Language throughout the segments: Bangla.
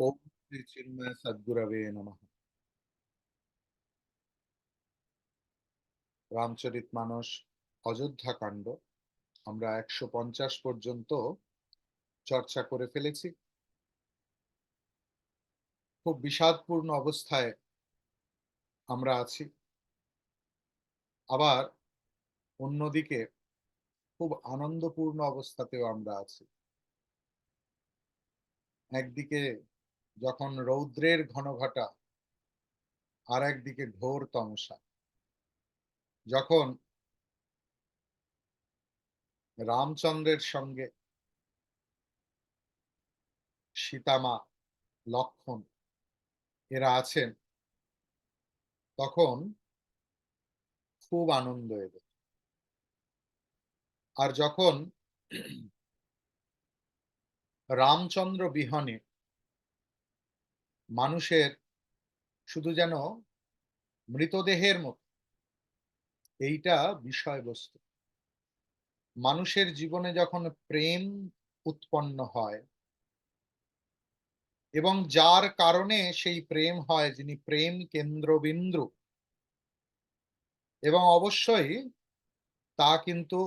ওম শ্রী চিন্ময় সদ্গুরবে নমঃ রামচরিত মানস অযোধ্যা কাণ্ড আমরা একশো পঞ্চাশ পর্যন্ত চর্চা করে ফেলেছি। খুব বিষাদপূর্ণ অবস্থায় আমরা আছি। আবার অন্যদিকে খুব আনন্দপূর্ণ অবস্থাতেও আমরা আছি। একদিকে যখন রৌদ্রের ঘনঘটা আর একদিকে ঘোর তমসা, যখন রামচন্দ্রের সঙ্গে সীতামা, লক্ষণ এরা আছেন, তখন খুব আনন্দ এদের। আর যখন রামচন্দ্র বিহনে মানুষের শুধু যেন মৃতদেহের মতো। এইটা বিষয়বস্তু। মানুষের জীবনে যখন প্রেম উৎপন্ন হয় এবং যার কারণে সেই প্রেম হয়, যিনি প্রেম কেন্দ্রবিন্দু এবং অবশ্যই তা কিন্তু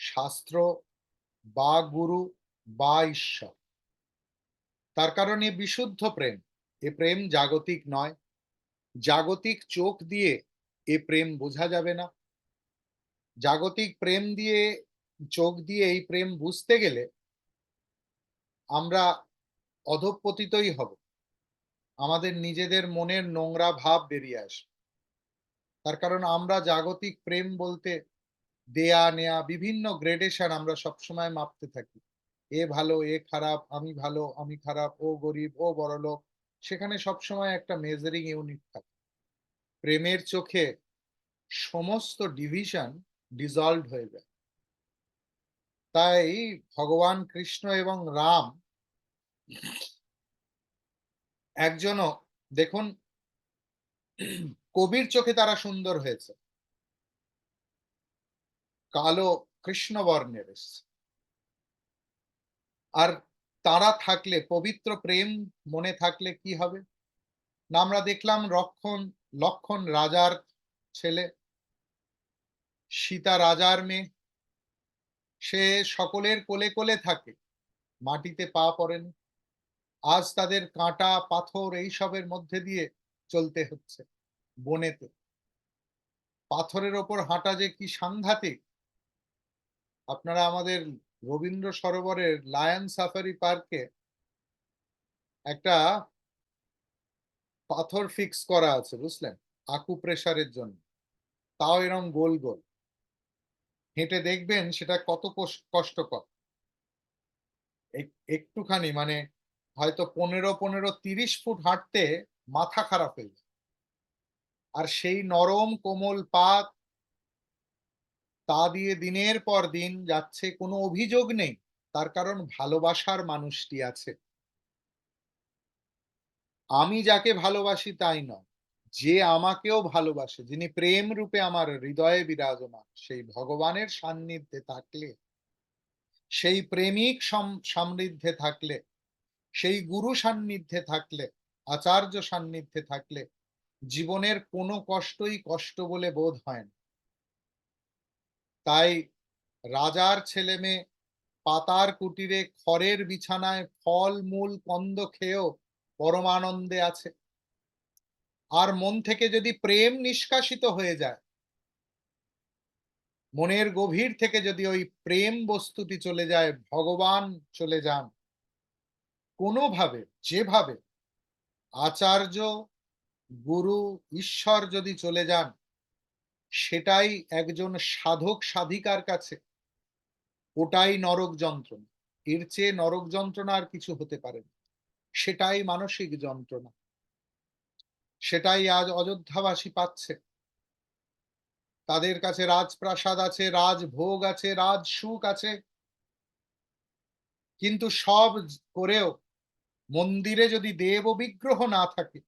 শাস্ত্র বা গুরু বা ঈশ্বর তার কারণে বিশুদ্ধ প্রেম। এ প্রেম জাগতিক নয়। জাগতিক চোখ দিয়ে এ প্রেম বোঝা যাবে না। জাগতিক প্রেম দিয়ে, চোখ দিয়ে এই প্রেম বুঝতে গেলে আমরা অধপতিতই হব। আমাদের নিজেদের মনের নোংরা ভাব বেরিয়ে আসে। তার কারণ আমরা জাগতিক প্রেম বলতে দেয়া নেয়া বিভিন্ন গ্রেডেশন আমরা সবসময় মাপতে থাকি। এ ভালো, এ খারাপ, আমি ভালো, আমি খারাপ, ও গরিব, ও বড়লোক, সেখানে সবসময় একটা মেজারিং ইউনিট থাকে। প্রেমের চোখে সমস্ত ডিভিশন ডিজলভ হয়ে যায়। তাই ভগবান কৃষ্ণ এবং রাম একজনও, দেখুন, কবির চোখে তারা সুন্দর হয়েছে। কালো কৃষ্ণ বর্ণের আর তারা থাকলে, পবিত্র প্রেম মনে থাকলে কি হবে? না, আমরা দেখলাম রক্ষণ, লক্ষণ রাজার ছেলে। সীতা রাজার মেয়ে। সে সকলের কোলে কোলে থাকে, মাটিতে পা পড়েন। আজ তাদের কাঁটা, পাথর এইসবের মধ্যে দিয়ে চলতে হচ্ছে, বনেতে। পাথরের ওপর হাঁটা যে কি সাংঘাতিক! আপনারা আমাদের রবীন্দ্র সরোবরের লায়ন সাফারি পার্কে একটা পাথর ফিক্স করা আছে, বুঝলেন? আকু প্রেসারের জন্য। তাও এরম গোল গোল। হেঁটে দেখবেন সেটা কত কষ্টকর। একটুখানি মানে হয়তো পনেরো পনেরো, তিরিশ ফুট হাঁটতে মাথা খারাপ হয়ে যায়। আর সেই নরম কোমল পাত তা দিয়ে দিনের পর দিন যাচ্ছে কোনো অভিযোগ নেই, তার কারণ ভালোবাসার মানুষটি আছে। আমি যাকে ভালোবাসি তাই নয়, যে আমাকেও ভালোবাসে, যিনি প্রেম রূপে আমার হৃদয়ে বিরাজমান, সেই ভগবানের সান্নিধ্যে থাকলে, সেই প্রেমিক সমৃদ্ধে থাকলে, সেই গুরু সান্নিধ্যে থাকলে, আচার্য সান্নিধ্যে থাকলে, জীবনের কোনো কষ্টই কষ্ট বলে বোধ হয় না। তাই রাজার ছেলে মেয়ে পাতার কুটিরে খড়ের বিছানায় ফল, মূল, কন্দ খেয়েও পরমানন্দে আছে। আর মন থেকে যদি প্রেম নিষ্কাশিত হয়ে যায়, মনের গভীর থেকে যদি ওই প্রেম বস্তুটি চলে যায়, ভগবান চলে যান। কোনোভাবে, যেভাবে আচার্য, গুরু, ঈশ্বর যদি চলে যান সেটাই একজন সাধক সাধিকার কাছে। ওটাই নরক যন্ত্রণা। এর চেয়ে নরক যন্ত্রণা আর কিছু হতে পারে না। সেটাই মানসিক যন্ত্রণা। সেটাই আজ অযোধ্যাবাসী পাচ্ছে। তাদের কাছে রাজপ্রাসাদ আছে, রাজভোগ আছে রাজ সুখ আছে। কিন্তু সব করেও মন্দিরে যদি দেব বিগ্রহ না থাকে,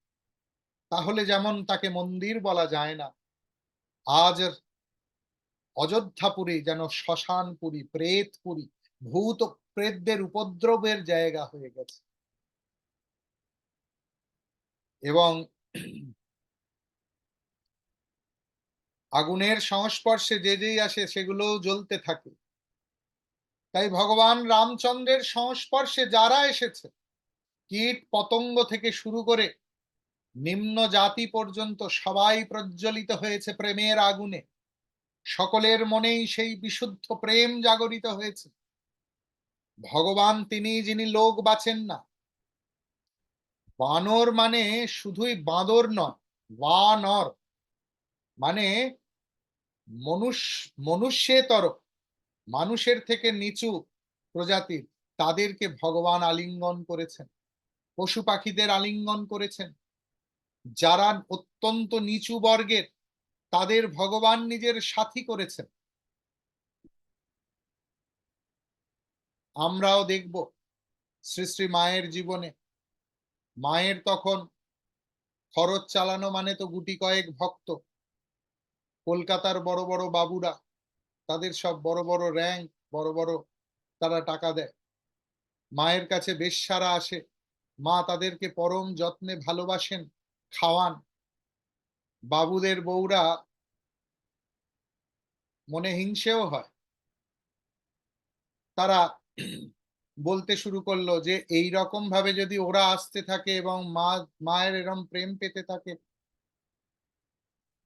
তাহলে যেমন তাকে মন্দির বলা যায় না আজ অযোধ্যাপুরী যেন শ্মশানপুরী, প্রেতপুরী ভূত প্রেতদের উপদ্রবের জায়গা হয়ে গেছে। এবং আগুনের সংস্পর্শে যে যেই আসে সেগুলো জ্বলতে থাকে। তাই ভগবান রামচন্দ্রের সংস্পর্শে যারা এসেছে, কীট পতঙ্গ থেকে শুরু করে নিম্ন জাতি পর্যন্ত সবাই প্রজ্বলিত হয়েছে প্রেমের আগুনে। সকলের মনেই সেই বিশুদ্ধ প্রেম জাগরিত হয়েছে। ভগবান তিনি, যিনি লোক বাঁচেন না। বানর মানে শুধুই বাঁদর নয়, বানর। মানে মনুষ্য মনুষ্যেতর, মানুষের থেকে নিচু প্রজাতির। তাদেরকে ভগবান আলিঙ্গন করেছেন। পশু পাখিদের আলিঙ্গন করেছেন। যারা অত্যন্ত নিচু বর্গের, তাদের ভগবান নিজের সাথী করেছেন। আমরাও দেখব শ্রী শ্রী মায়ের জীবনে। মায়ের তখন খরচ চালানো মানে তো গুটি কয়েক ভক্ত। কলকাতার বড় বড় বাবুরা, তাদের সব বড় বড় র্যাঙ্ক, বড় বড় তারা টাকা দেয়। মায়ের কাছে বেশ্যারা আসে। মা তাদেরকে পরম যত্নে ভালোবাসেন। খাওয়ান। বাবুদের বউরা মনে হিংসেও হয়। তারা বলতে শুরু করল যে, এই রকম ভাবে যদি ওরা আসতে থাকে এবং মা, মায়ের এরম প্রেম পেতে থাকে,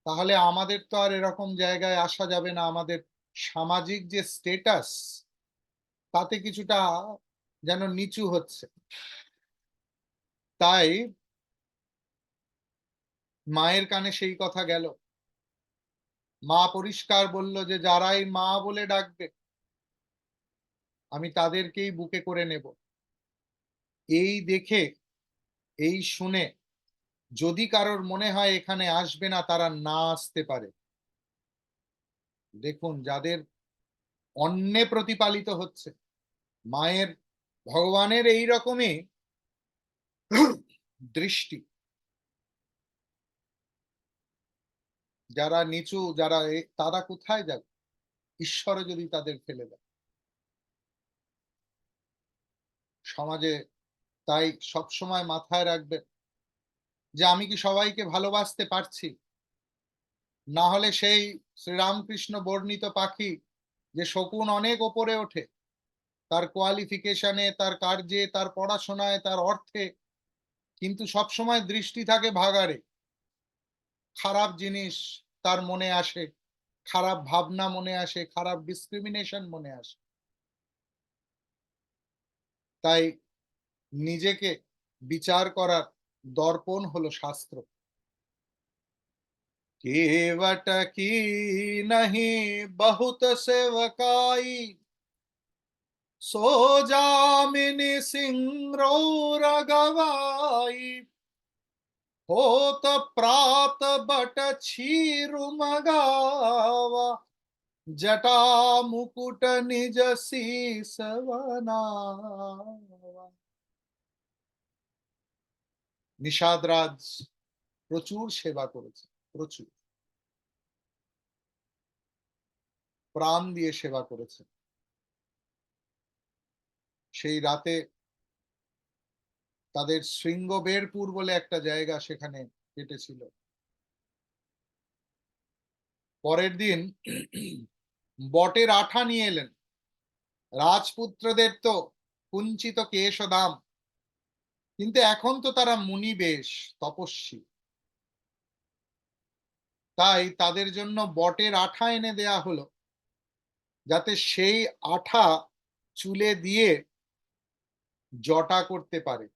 তাহলে আমাদের তো আর এরকম জায়গায় আসা যাবে না। আমাদের সামাজিক যে স্টেটাস তাতে কিছুটা যেন নিচু হচ্ছে। তাই মায়ের কানে সেই কথা গেল। মা পরিষ্কার বলল যে, যারাই মা বলে ডাকবে, আমি তাদেরকেই বুকে করে নেব। এই দেখে, এই শুনে যদি কারোর মনে হয় এখানে আসবে না, তারা না আসতে পারে। দেখুন, যাদের অন্যে প্রতিপালিত হচ্ছে, মায়ের, ভগবানের এই রকমই দৃষ্টি। যারা নিচু, যারা তারা কোথায় যাবে? ঈশ্বরে যদি তাদের ফেলে দেয়। সমাজে তাই সবসময় মাথায় রাখবে যে আমি কি সবাইকে ভালোবাসতে পারছি? না হলে সেই শ্রীরামকৃষ্ণ বর্ণিত পাখি যে শকুন অনেক ওপরে ওঠে, তার কোয়ালিফিকেশনে, তার কার্যে, তার পড়াশোনায়, তার অর্থে, কিন্তু সবসময় দৃষ্টি থাকে ভাগারে খারাপ জিনিস তার মনে আসে, খারাপ ভাবনা মনে আসে, খারাপ ডিসক্রিমিনেশন মনে আসে। তাই নিজেকে বিচার করার দর্পণ হলো শাস্ত্র। কেবট কি নাহি, বহুত সেবকাই। সোজামিনী সিংহ রগবাই होत प्रात बट छीरु मगावा जटा मुकुट निज शीस बनावा নিষাদরাজ প্রচুর সেবা করেছে প্রচুর প্রাণ দিয়ে সেবা করেছে সেই রাতে তাদের শৃঙ্গবেরপুর বলে একটা জায়গা সেখানে কেটেছিল। পরের দিন বটের আঠা নিয়ে এলেন। রাজপুত্রদের তো কুঞ্চিত কেশদাম। কিন্তু এখন তো তারা মুনি বেশ তপস্বী। তাই তাদের জন্য বটের আঠা এনে দেয়া হলো। যাতে সেই আঠা চুলে দিয়ে জটা করতে পারে।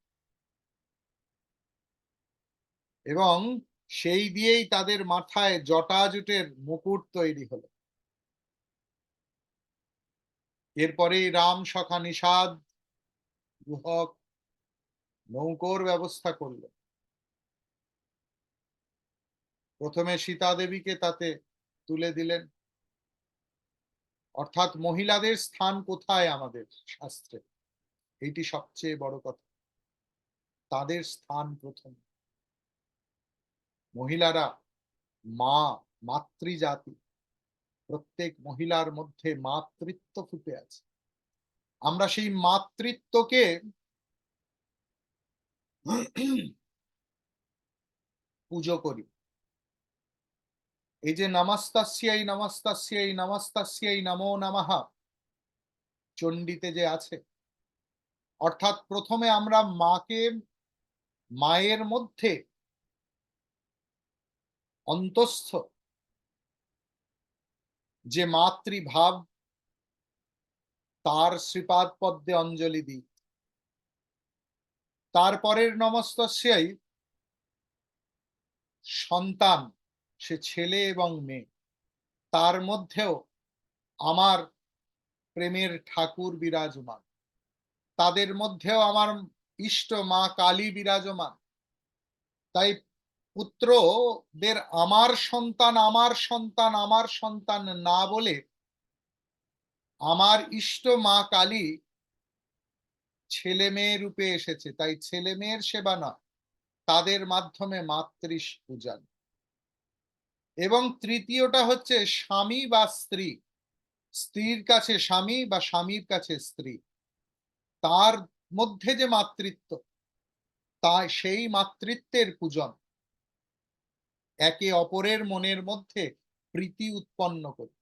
এবং সেই দিয়েই তাদের মাথায় জটাজুটের মুকুট তৈরি হলো। এরপরেই রাম সখা নিষাদ, গুহক, নৌকোর ব্যবস্থা করল। প্রথমে সীতা দেবীকে তাতে তুলে দিলেন। অর্থাৎ মহিলাদের স্থান কোথায় আমাদের শাস্ত্রে? এইটি সবচেয়ে বড় কথা। তাদের স্থান প্রথম। মহিলারা, মা, মাতৃজাতি, প্রত্যেক মহিলার মধ্যে মাতৃত্ব ফুটে আছে। আমরা সেই মাতৃত্বকে পুজো করি। এই যে নমস্তাস্যাই নমস্তাস্যাই নমস্তাস্যাই নমো নমঃ চণ্ডীতে যে আছে, অর্থাৎ প্রথমে আমরা মাকে, মায়ের মধ্যে অন্তস্থ। যে মাতৃভাব, তার শ্রীপাদ পদ্মে অঞ্জলি দিই। তারপরের নমস্তস্যাই সন্তান, সে ছেলে এবং মেয়ে। তার মধ্যেও আমার প্রেমের ঠাকুর বিরাজমান। তাদের মধ্যেও আমার ইষ্ট মা কালী বিরাজমান। তাই পুত্রদের আমার সন্তান আমার সন্তান আমার সন্তান না বলে আমার ইষ্ট মা কালী ছেলে মেয়ে রূপে এসেছে। তাই ছেলে মেয়ের সেবা নয়, তাদের মাধ্যমে মাতৃ পূজান এবং তৃতীয়টা হচ্ছে স্বামী বা স্ত্রী। স্ত্রীর কাছে স্বামী বা স্বামীর কাছে স্ত্রী। তার মধ্যে যে মাতৃত্ব তা সেই মাতৃত্বের পূজন। একে অপরের মনের মধ্যে প্রীতি উৎপন্ন করে।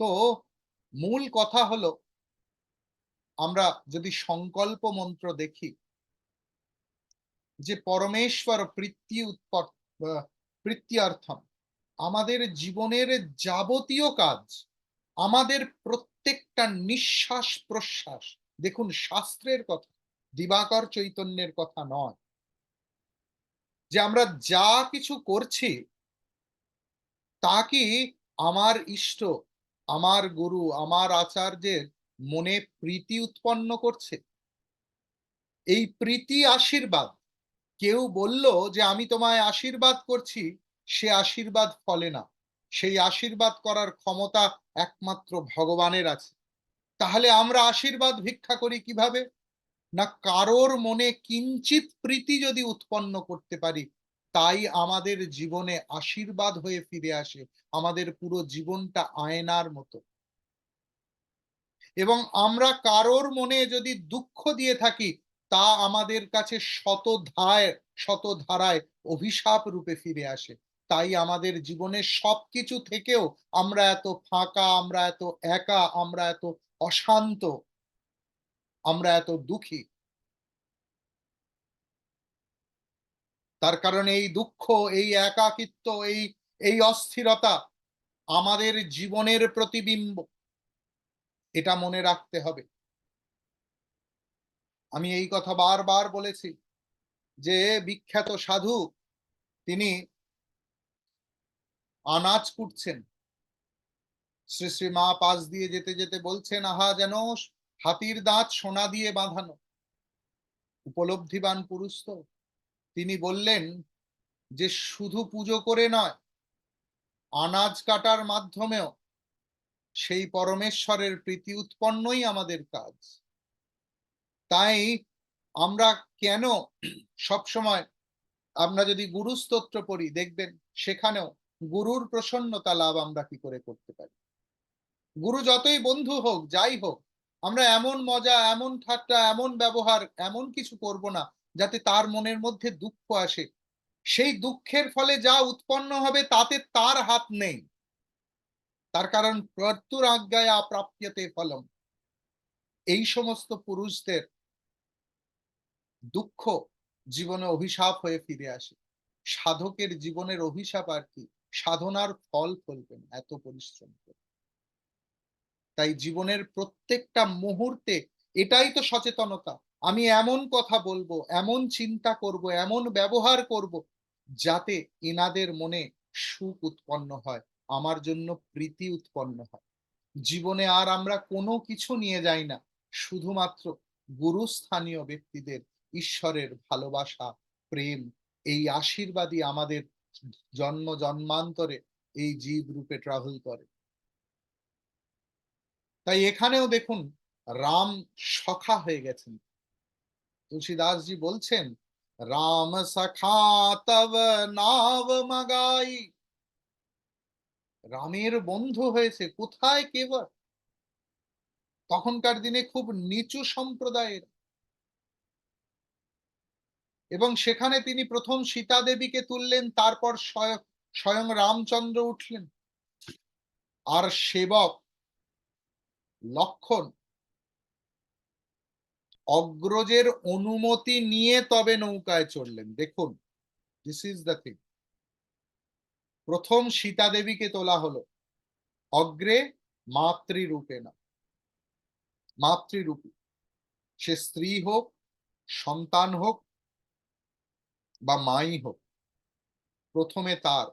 তো মূল কথা হলো, আমরা যদি সংকল্প মন্ত্র দেখি, যে পরমেশ্বর উৎপট প্রীত্যর্থম, আমাদের জীবনের যাবতীয় কাজ, আমাদের প্রত্যেকটা নিঃশ্বাস প্রশ্বাস, দেখুন শাস্ত্রের কথা, দিবাকর চৈতন্যের কথা নয়। যে আমরা যা কিছু করছি, তা কি আমার ইষ্ট, আমার গুরু, আমার আচার্যের মনে প্রীতি উৎপন্ন করছে? এই প্রীতি আশীর্বাদ। কেউ বলল যে আমি তোমায় আশীর্বাদ করছি, সে আশীর্বাদ ফলে না। সেই আশীর্বাদ করার ক্ষমতা একমাত্র ভগবানের আছে। তাহলে আমরা আশীর্বাদ ভিক্ষা করি কীভাবে? না কারোর মনে কিঞ্চিত প্রীতি যদি উৎপন্ন করতে পারি, তাই আমাদের জীবনে আশীর্বাদ হয়ে ফিরে আসে, আমাদের পুরো জীবনটা আয়নার মতো। এবং আমরা কারোর মনে যদি দুঃখ দিয়ে থাকি, তা আমাদের কাছে শত ধায় শত ধারায় অভিশাপ রূপে ফিরে আসে। তাই আমাদের জীবনের সবকিছু থেকেও আমরা এত ফাঁকা, আমরা এত একা, আমরা এত অশান্ত আমরা এত দুঃখী। তার কারণে এই দুঃখ, এই একাকিত্ব, এই এই অস্থিরতা আমাদের জীবনের প্রতিবিম্ব, এটা মনে রাখতে হবে। আমি এই কথা বারবার বলেছি যে বিখ্যাত সাধু, তিনি আনাজ কুটছেন। শ্রী শ্রী মা পাশ দিয়ে যেতে যেতে বলছেন, আহা যেন হাতির দাঁত সোনা দিয়ে বাঁধানো। উপলব্ধিবান পুরুষ তো। তিনি বললেন, যে শুধু পুজো করে নয়, আনাজ কাটার মাধ্যমেও সেই পরমেশ্বরের প্রীতি উৎপন্নই আমাদের কাজ। তাই আমরা কেন সবসময় আমরা যদি গুরু স্তোত্র পড়ি, দেখবেন সেখানেও গুরুর প্রসন্নতা লাভ আমরা কি করে করতে পারি? গুরু যতই বন্ধু হোক, যাই হোক আমরা এমন মজা, এমন ঠাট্টা, এমন ব্যবহার, এমন কিছু করব না যাতে তার মনের মধ্যে দুঃখ আসে। সেই দুঃখের ফলে যা উৎপন্ন হবে তাতে তার হাত নেই। তার কারণ কর্তুর আজ্ঞায় আপ্রাপ্যতে ফলম। এই সমস্ত পুরুষদের দুঃখ জীবনে অভিশাপ হয়ে ফিরে আসে। সাধকের জীবনের অভিশাপ আর কি? সাধনার ফল ফলবেন এত পরিশ্রম করে। তাই জীবনের প্রত্যেকটা মুহূর্তে এটাই তো সচেতনতা। আমি এমন কথা বলব, এমন চিন্তা করব, এমন ব্যবহার করব যাতে এনাদের মনে সুখ উৎপন্ন হয়, আমার জন্য প্রীতি উৎপন্ন হয়। জীবনে আর আমরা কোনো কিছু নিয়ে যাই না, শুধুমাত্র গুরুস্থানীয় ব্যক্তিদের ঈশ্বরের ভালোবাসা, প্রেম, এই আশীর্বাদই আমাদের জন্ম জন্মান্তরে এই জীব রূপে ট্রাভেল করে। তাই এখানেও দেখুন, রাম সখা হয়ে গেছেন। তুলসীদাসজি বলছেন, রাম সখা তব নাব মাগাই। রামের বন্ধু হয়েছে, কোথায় কেবল? তখনকার দিনে খুব নিচু সম্প্রদায়ের। এবং সেখানে তিনি প্রথম সীতা দেবীকে তুললেন, তারপর স্বয়ং রামচন্দ্র উঠলেন। আর সেবক লক্ষণ। অগ্রজের অনুমতি নিয়ে তবে নৌকায় চড়লেন। দেখুন দিস ইজ দ্য থিং প্রথম সীতা দেবীকে তোলা হলো। অগ্রে মাতৃরূপে না। মাতৃরূপী। সে স্ত্রী হোক, সন্তান হোক, বা মাই হোক, প্রথমে তার।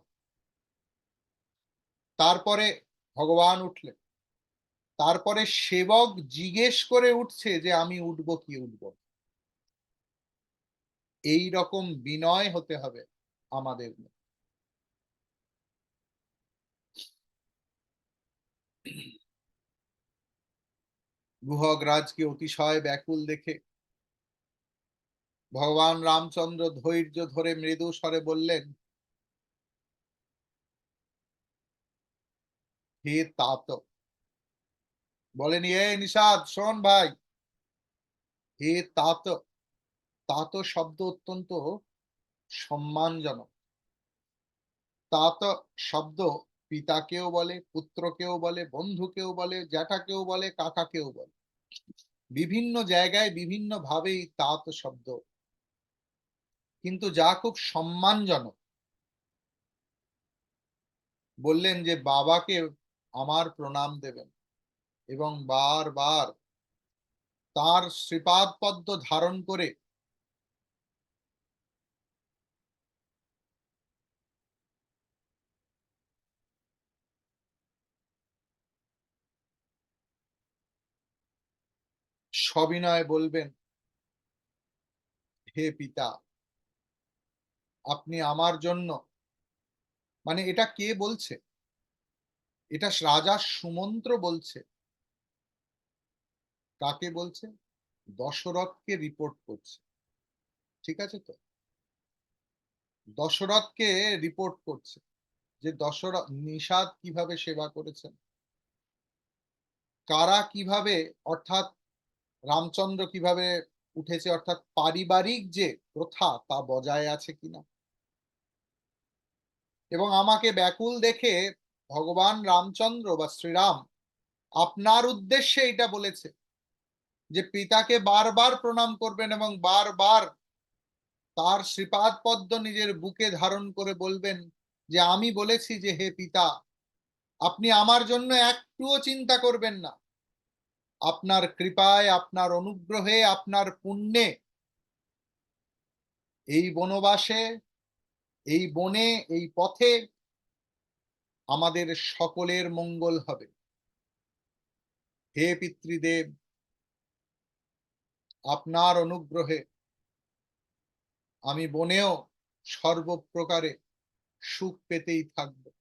তারপরে ভগবান উঠলেন। তারপরে সেবক জিজ্ঞেস করে উঠছে যে, আমি উঠব কি উঠব? এই রকম বিনয় হতে হবে আমাদের গুহগ্রাজকে অতিশয় ব্যাকুল দেখে ভগবান রামচন্দ্র ধৈর্য ধরে মৃদু স্বরে বললেন, হে তাত বলেন, এ নিষাদ, শোন ভাই। হে তাত তাত শব্দ অত্যন্ত সম্মানজনক। তাত শব্দ পিতাকেও বলে, পুত্রকেও বলে, বন্ধুকেও বলে, জ্যাঠাকেও বলে, কাকাকেও বলে। বিভিন্ন জায়গায় বিভিন্ন ভাবেই তাত শব্দ। কিন্তু যা খুব সম্মানজনক। বললেন যে, বাবাকে আমার প্রণাম দেবেন। এবং বারবার তার শ্রীপাদ পদ্ম ধারণ করে সবিনয় বলবেন, হে পিতা, আপনি আমার জন্য মানে এটা কে বলছে? এটা রাজা সুমন্ত্র বলছে। কাকে বলছে? দশরথকে রিপোর্ট করছে। ঠিক আছে তো? দশরথকে রিপোর্ট করছে যে দশরথ, নিষাদ কীভাবে সেবা করেছেন? কারা কীভাবে, অর্থাৎ রামচন্দ্র কীভাবে উঠেছে, অর্থাৎ পারিবারিক যে প্রথা তা বজায় আছে কিনা? এবং আমাকে ব্যাকুল দেখে ভগবান রামচন্দ্র বা শ্রীরাম আপনার উদ্দেশ্যে এটা বলেছে। যে পিতাকে বারবার প্রণাম করবেন এবং বারবার তার শ্রীপাদ পদ্ম নিজের বুকে ধারণ করে বলবেন যে আমি বলেছি যে হে পিতা, আপনি আমার জন্য একটুও চিন্তা করবেন না। আপনার কৃপায়, আপনার অনুগ্রহে, আপনার পুণ্যে এই বনবাসে, এই বনে, এই পথে আমাদের সকলের মঙ্গল হবে। হে পিতৃদেব আপনার অনুগ্রহে। আমি বনেও সর্বপ্রকারে সুখ পেতেই থাকব।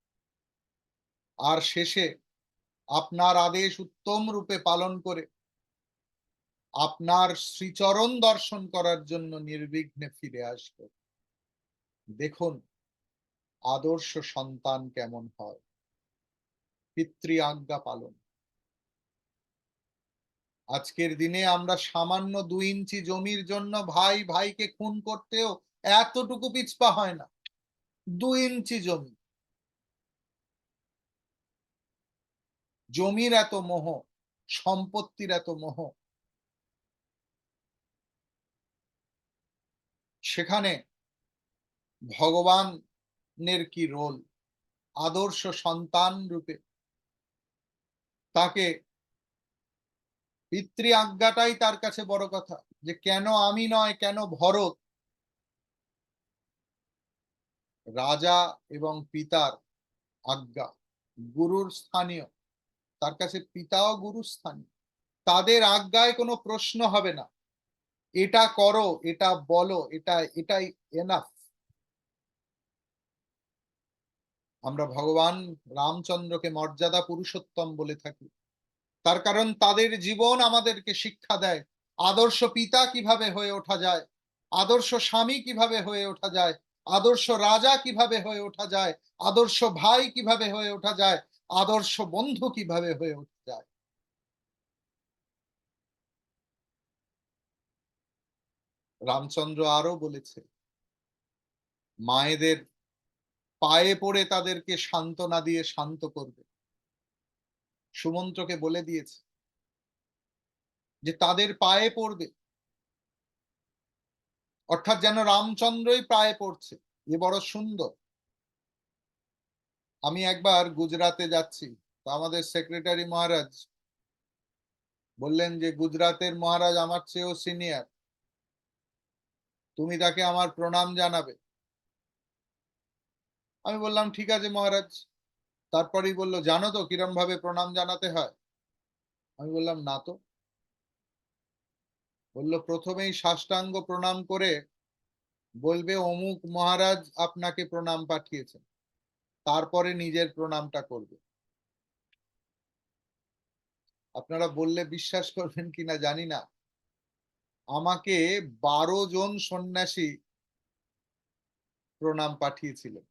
আর শেষে আপনার আদেশ উত্তম রূপে পালন করে আপনার শ্রীচরণ দর্শন করার জন্য নির্বিঘ্নে ফিরে আসব। দেখুন, আদর্শ সন্তান কেমন হয়। পিতৃ আজ্ঞা পালন। আজকের দিনে আমরা সামান্য দুই ইঞ্চি জমির জন্য ভাই ভাইকে খুন করতেও এতটুকু পিছপা হয় না। দুই ইঞ্চি জমি। জমির এত মোহ, সম্পত্তির এত মোহ। সেখানে ভগবানের কি রোল? আদর্শ সন্তান রূপে তাকে পিতৃ আজ্ঞাটাই তার কাছে বড় কথা, যে কেন আমি নয়, কেন ভরত? রাজা এবং পিতার আজ্ঞা, গুরুর স্থানীয়। তার কাছে পিতাও গুরু স্থানীয়। তাদের আজ্ঞায় কোনো প্রশ্ন হবে না। এটা করো, এটা বলো, এটা, এটাই এনাফ আমরা ভগবান রামচন্দ্রকে মর্যাদা পুরুষোত্তম বলে থাকি। তার কারণ তাদের জীবন আমাদেরকে শিক্ষা দেয়। আদর্শ পিতা কীভাবে হয়ে ওঠা যায়? আদর্শ স্বামী কীভাবে হয়ে ওঠা যায়? আদর্শ রাজা কীভাবে হয়ে ওঠা যায়? আদর্শ ভাই কীভাবে হয়ে ওঠা যায়? আদর্শ বন্ধু কীভাবে হয়ে ওঠা যায়? রামচন্দ্র আরও বলেছে, মায়েদের পায়ে পড়ে তাদেরকে সান্ত্বনা দিয়ে শান্ত করবে। সুমন্ত্রকে বলে দিয়েছে যে তাদের পায়ে পড়বে। অর্থাৎ যেন রামচন্দ্রই পায়ে পড়ছে, এ বড় সুন্দর। আমি একবার গুজরাতে যাচ্ছি, তো আমাদের সেক্রেটারি মহারাজ বললেন যে, গুজরাতের মহারাজ আমার চেয়েও সিনিয়র। তুমি তাকে আমার প্রণাম জানাবে। আমি বললাম, ঠিক আছে মহারাজ। তারপরেই বলল, জানো তো কিরম ভাবে প্রণাম জানাতে হয়? আমি বললাম, না তো। বলল, প্রথমেই সাষ্টাঙ্গ প্রণাম করে বলবে, অমুক মহারাজ আপনাকে প্রণাম পাঠিয়েছেন। তারপরে নিজের প্রণামটা করবে। আপনারা বললে বিশ্বাস করবেন কিনা জানি না। আমাকে বারো জন সন্ন্যাসী প্রণাম পাঠিয়েছিলেন।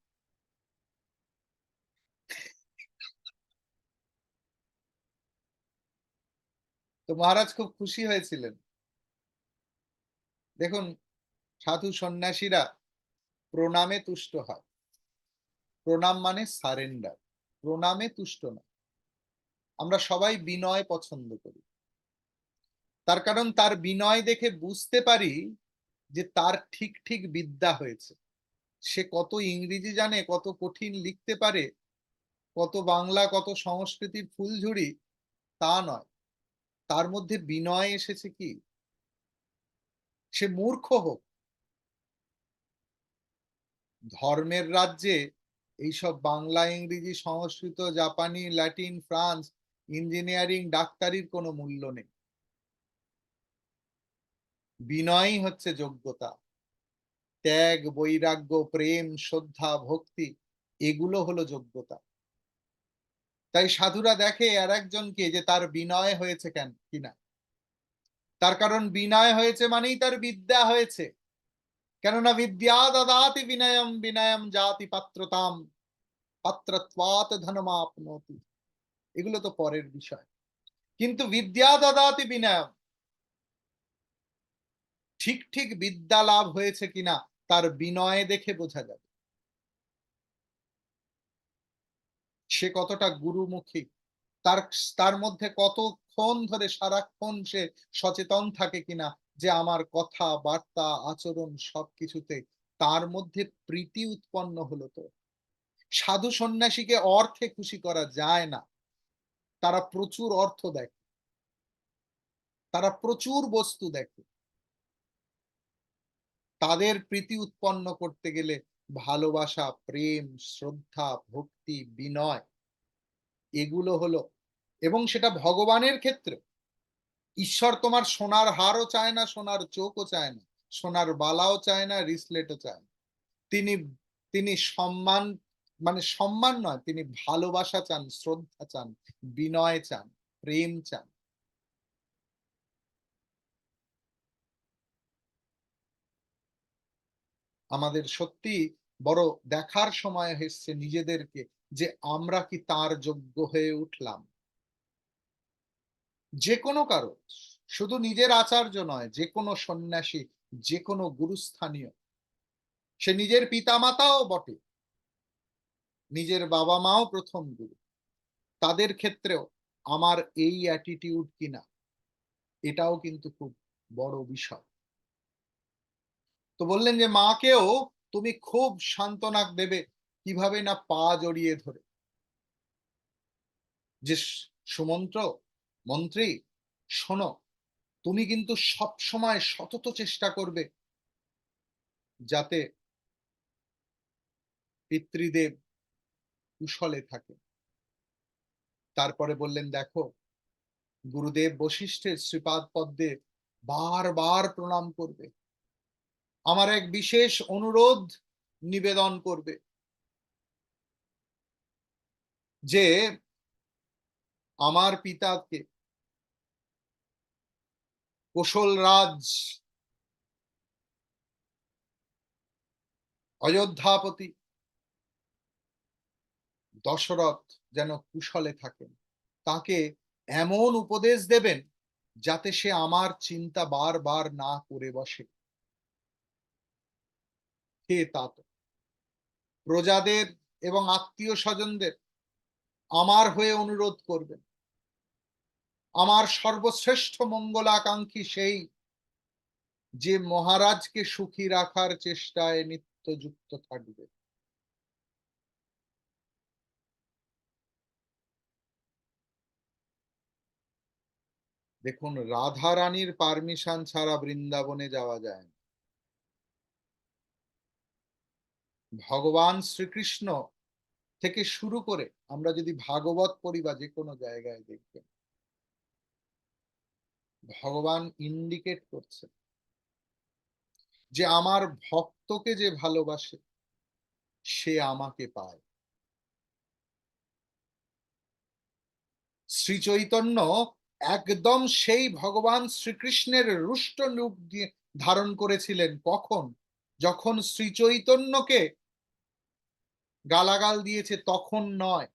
তো মহারাজ খুব খুশি হয়েছিলেন। দেখুন, সাধু সন্ন্যাসীরা প্রণামে তুষ্ট হয়। প্রণাম মানে সারেন্ডার, প্রণামে তুষ্ট না আমরা সবাই বিনয় পছন্দ করি। তার কারণ তার বিনয় দেখে বুঝতে পারি যে তার ঠিক ঠিক বিদ্যা হয়েছে। সে কত ইংরেজি জানে, কত কঠিন লিখতে পারে, কত বাংলা, কত সংস্কৃতির ফুলঝুরি তা নয়। তার মধ্যে বিনয় এসেছে কি? সে মূর্খ হোক। ধর্মের রাজ্যে এইসব বাংলা, ইংরেজি, সংস্কৃত, জাপানি, ল্যাটিন, ফ্রান্স, ইঞ্জিনিয়ারিং, ডাক্তারির কোনো মূল্য নেই। বিনয়ই হচ্ছে যোগ্যতা। ত্যাগ, বৈরাগ্য, প্রেম, শ্রদ্ধা, ভক্তি, এগুলো হলো যোগ্যতা। তাই সাধুরা দেখে আর একজনকে যে তার বিনয় হয়েছে কেন কিনা তার কারণ বিনয় হয়েছে মানেই তার বিদ্যা হয়েছে। কেননা বিদ্যা দদাতি বিনয়ম বিনয়ম জাতি পাত্রতাম পাত্রত্বাত ধনমাপনতি। এগুলো তো পরের বিষয়। কিন্তু বিদ্যা দাদাতি বিনয়ম, ঠিক ঠিক বিদ্যা লাভ হয়েছে কিনা তার বিনয় দেখে বোঝা যাবে। সে কতটা গুরুমুখী? তার তার মধ্যে কতক্ষণ ধরে সারাক্ষণ সে সচেতন থাকে কিনা যে আমার কথা, বার্তা, আচরণ সবকিছুতে তার মধ্যে প্রীতি উৎপন্ন হলো তো? সাধু সন্ন্যাসীকে অর্থে খুশি করা যায় না। তারা প্রচুর অর্থ দেখে। তারা প্রচুর বস্তু দেখে। তাদের প্রীতি উৎপন্ন করতে গেলে ভালোবাসা, প্রেম, শ্রদ্ধা, ভক্তি, বিনয়, এগুলো হলো। এবং সেটা ভগবানের ক্ষেত্রে। ঈশ্বর তোমার সোনার হারও চায় না, সোনার চোখও চায় না, সোনার বালাও চায় না, রিসলেটও চায় না। তিনি তিনি সম্মান মানে সম্মান নয়, তিনি ভালোবাসা চান, শ্রদ্ধা চান, বিনয় চান, প্রেম চান। আমাদের সত্যি বড় দেখার সময় এসছে নিজেদেরকে যে আমরা কি তার যোগ্য হয়ে উঠলাম। যে কোনো কারও, শুধু নিজের আচার্য নয়, যে কোনো সন্ন্যাসী, যে কোনো গুরুস্থানীয়, সে নিজের পিতামাতাও বটে, নিজের বাবা মাও প্রথম গুরু, তাদের ক্ষেত্রেও আমার এই অ্যাটিটিউড কিনা, এটাও কিন্তু খুব বড় বিষয়। তো বললেন যে, মাকেও তুমি খুব সান্ত্বনা দেবে কীভাবে না পা জড়িয়ে ধরে? যে সুমন্ত্র, মন্ত্রী, শোনো, তুমি কিন্তু সব সময় সতত চেষ্টা করবে যাতে পিতৃদেব কুশলে থাকে। তারপরে বললেন, দেখো, গুরুদেব বশিষ্ঠের শ্রীপাদ পদ্মে বারবার প্রণাম করবে। আমার এক বিশেষ অনুরোধ নিবেদন করবে। যে আমার পিতাকে কোশল রাজ অযোধ্যাপতি দশরথ যেন কুশলে থাকেন, তাকে এমন উপদেশ দেবেন যাতে সে আমার চিন্তা বারবার না করে বসে। হে তাত। প্রজাদের এবং আত্মীয় স্বজনদের আমার হয়ে অনুরোধ করবেন। আমার সর্বশ্রেষ্ঠ মঙ্গলাকাঙ্ক্ষী সেই যে মহারাজকে সুখী রাখার চেষ্টায় নিত্য যুক্ত থাকবে। দেখুন, রাধা রানীর পারমিশন ছাড়া বৃন্দাবনে যাওয়া যায় না। ভগবান শ্রীকৃষ্ণ থেকে শুরু করে আমরা যদি ভাগবত পড়ি বা যে কোনো জায়গায় দেখবেন ভগবান ইন্ডিকেট করছে যে আমার ভক্তকে যে ভালোবাসে, সে আমাকে পায়। শ্রী চৈতন্য একদম সেই ভগবান শ্রীকৃষ্ণের রুষ্ট রূপ ধারণ করেছিলেন কখন? যখন শ্রী চৈতন্যকে গালাগাল দিয়েছে তখন নয়,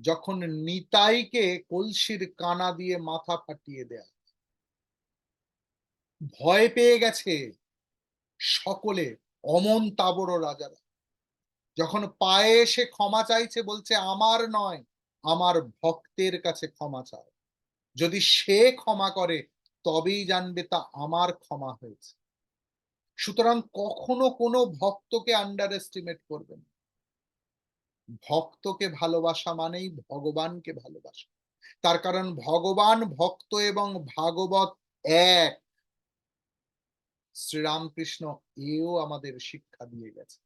যখন নিতাইকে কলসির কানা দিয়ে মাথা ফাটিয়ে দেয়। ভয় পেয়ে গেছে সকলে, অমন তাবড় রাজারা। যখন পায়ে এসে ক্ষমা চাইছে, বলছে, আমার নয়, আমার ভক্তের কাছে ক্ষমা চায় যদি সে ক্ষমা করে, তবেই জানবে তা আমার ক্ষমা হয়েছে। সুতরাং কখনো কোনো ভক্তকে আন্ডার এস্টিমেট করবেন ভক্তকে ভালোবাসা মানেই ভগবানকে ভালোবাসা। তার কারণ ভগবান ভক্ত এবং ভাগবত এক। শ্রীরামকৃষ্ণ এও আমাদের শিক্ষা দিয়ে গেছে।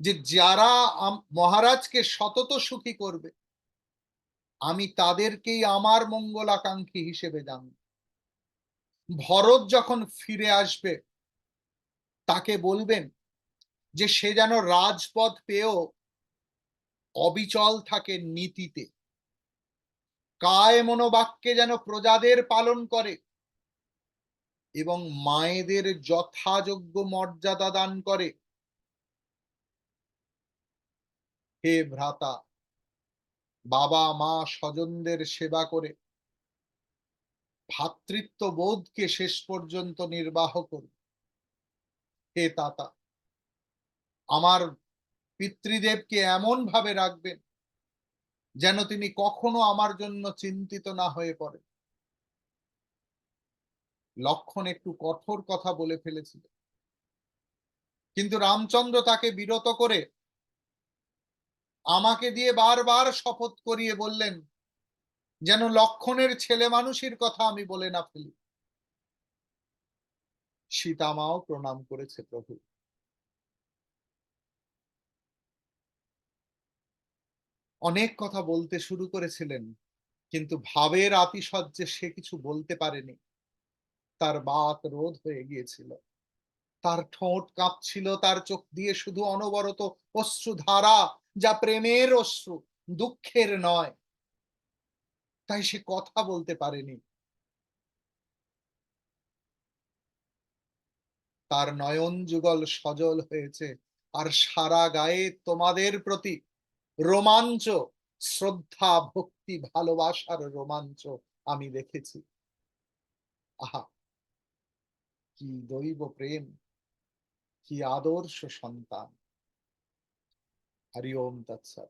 যে যারা মহারাজকে সতত সুখী করবে, আমি তাদেরকেই আমার মঙ্গল আকাঙ্ক্ষী হিসেবে জানব ভরত যখন ফিরে আসবে, তাকে বলবেন যে সে যেন রাজপথ পেয়েও অবিচল থাকে নীতিতে। কায় মনোবাক্যে যেন প্রজাদের পালন করে এবং মায়েদের যথাযোগ্য মর্যাদা দান করে। হে ভ্রাতা, বাবা, মা, স্বজনদের সেবা করে। ভাতৃত্ব বোধকে শেষ পর্যন্ত নির্বাহ করুন। হে তাতা আমার পিতৃদেবকে এমন ভাবে রাখবেন যেন তিনি কখনো আমার জন্য চিন্তিত না হয়ে পড়ে লক্ষণ একটু কঠোর কথা বলে ফেলেছিল। কিন্তু রামচন্দ্র তাকে বিরত করে আমাকে দিয়ে বারবার শপথ করিয়ে বললেন, যেন লক্ষণের ছেলে মানুষের কথা আমি বলে না ফেলি। সীতামাও প্রণাম করেছে প্রভু। অনেক কথা বলতে শুরু করেছিলেন, কিন্তু ভাবের আতিশয্যে সে কিছু বলতে পারেনি। তার বাক রোধ হয়ে গিয়েছিল। তার ঠোঁট কাঁপছিল, তার চোখ দিয়ে শুধু অনবরত অশ্রু ধারা যা প্রেমের অশ্রু, দুঃখের নয়। তাই সে কথা বলতে পারেনি। তার নয়ন যুগল সজল হয়েছে, আর সারা গায়ে তোমাদের প্রতি রোমাঞ্চ, শ্রদ্ধা, ভক্তি, ভালোবাসার রোমাঞ্চ আমি দেখেছি। আহা, কি দৈব প্রেম, কি আদর্শ সন্তান। হরি ওম তৎসব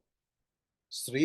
শ্রী